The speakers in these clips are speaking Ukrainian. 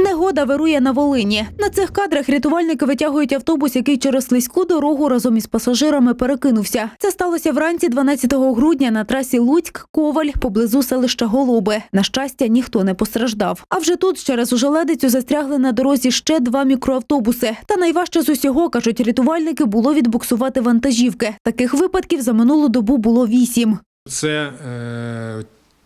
Негода вирує на Волині. На цих кадрах рятувальники витягують автобус, який через слизьку дорогу разом із пасажирами перекинувся. Це сталося вранці 12 грудня на трасі Луцьк-Коваль поблизу селища Голуби. На щастя, ніхто не постраждав. А вже тут через ожеледицю застрягли на дорозі ще два мікроавтобуси. Та найважче з усього, кажуть рятувальники, було відбуксувати вантажівки. Таких випадків за минулу добу було вісім. Це е,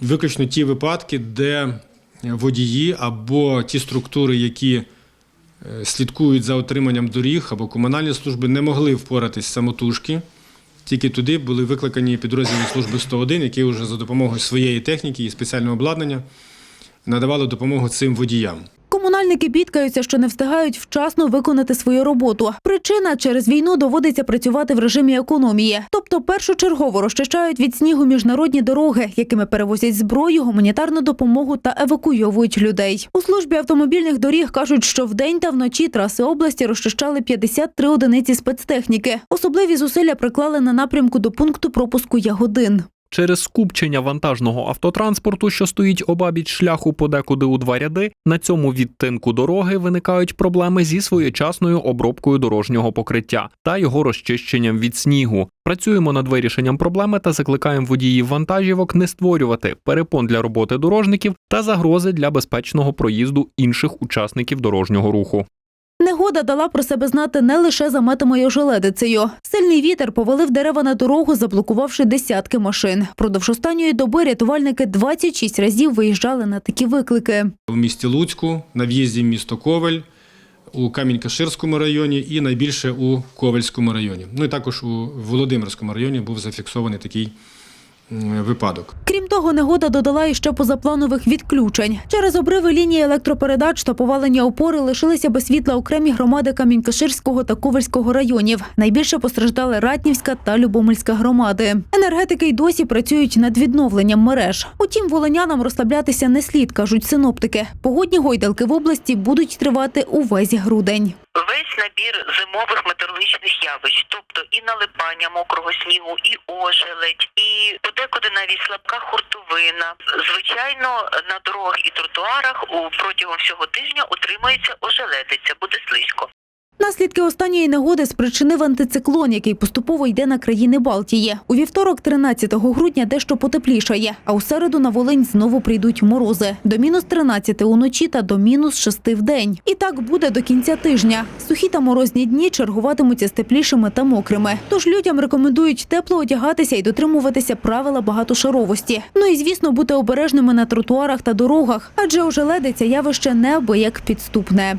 виключно ті випадки, де водії або ті структури, які е, слідкують за отриманням доріг або комунальні служби, не могли впоратись самотужки. Тільки туди були викликані підрозділи служби 101, які вже за допомогою своєї техніки і спеціального обладнання надавали допомогу цим водіям. Комунальники бідкаються, що не встигають вчасно виконати свою роботу. Причина через війну доводиться працювати в режимі економії, тобто першочергово розчищають від снігу міжнародні дороги, якими перевозять зброю, гуманітарну допомогу та евакуйовують людей. У службі автомобільних доріг кажуть, що вдень та вночі траси області розчищали 53 одиниці спецтехніки. Особливі зусилля приклали на напрямку до пункту пропуску Ягодин. Через скупчення вантажного автотранспорту, що стоїть обабіч шляху подекуди у два ряди, на цьому відтинку дороги виникають проблеми зі своєчасною обробкою дорожнього покриття та його розчищенням від снігу. Працюємо над вирішенням проблеми та закликаємо водіїв вантажівок не створювати перепон для роботи дорожників та загрози для безпечного проїзду інших учасників дорожнього руху. Негода дала про себе знати не лише заметами й ожеледицею. Сильний вітер повалив дерева на дорогу, заблокувавши десятки машин. Продовж останньої доби рятувальники 26 разів виїжджали на такі виклики. У місті Луцьку, на в'їзді в місто Ковель, у Камінь-Каширському районі і найбільше у Ковельському районі. Ну і також у Володимирському районі був зафіксований такий випадок. Крім того, негода додала іще позапланових відключень. Через обриви лінії електропередач та повалення опори лишилися без світла окремі громади Камінь-Каширського та Ковальського районів. Найбільше постраждали Ратнівська та Любомельська громади. Енергетики й досі працюють над відновленням мереж. Утім, волинянам розслаблятися не слід, кажуть синоптики. Погодні гойдалки в області будуть тривати увесь грудень. Весь набір зимових метеорологічних явищ, тобто і налипання мокрого снігу, і ожеледь, і подекуди навіть слабка хуртовина. Звичайно, на дорогах і тротуарах у протягом всього тижня утримується ожеледиця, буде слизько. Наслідки останньої негоди спричинив антициклон, який поступово йде на країни Балтії. У вівторок, 13 грудня, дещо потеплішає, а у середу на Волинь знову прийдуть морози до мінус 13 уночі та до мінус 6 в день. І так буде до кінця тижня. Сухі та морозні дні чергуватимуться з теплішими та мокрими. Тож людям рекомендують тепло одягатися і дотримуватися правила багатошаровості. Ну і звісно, бути обережними на тротуарах та дорогах, адже ожеледиться явище неабияк підступне.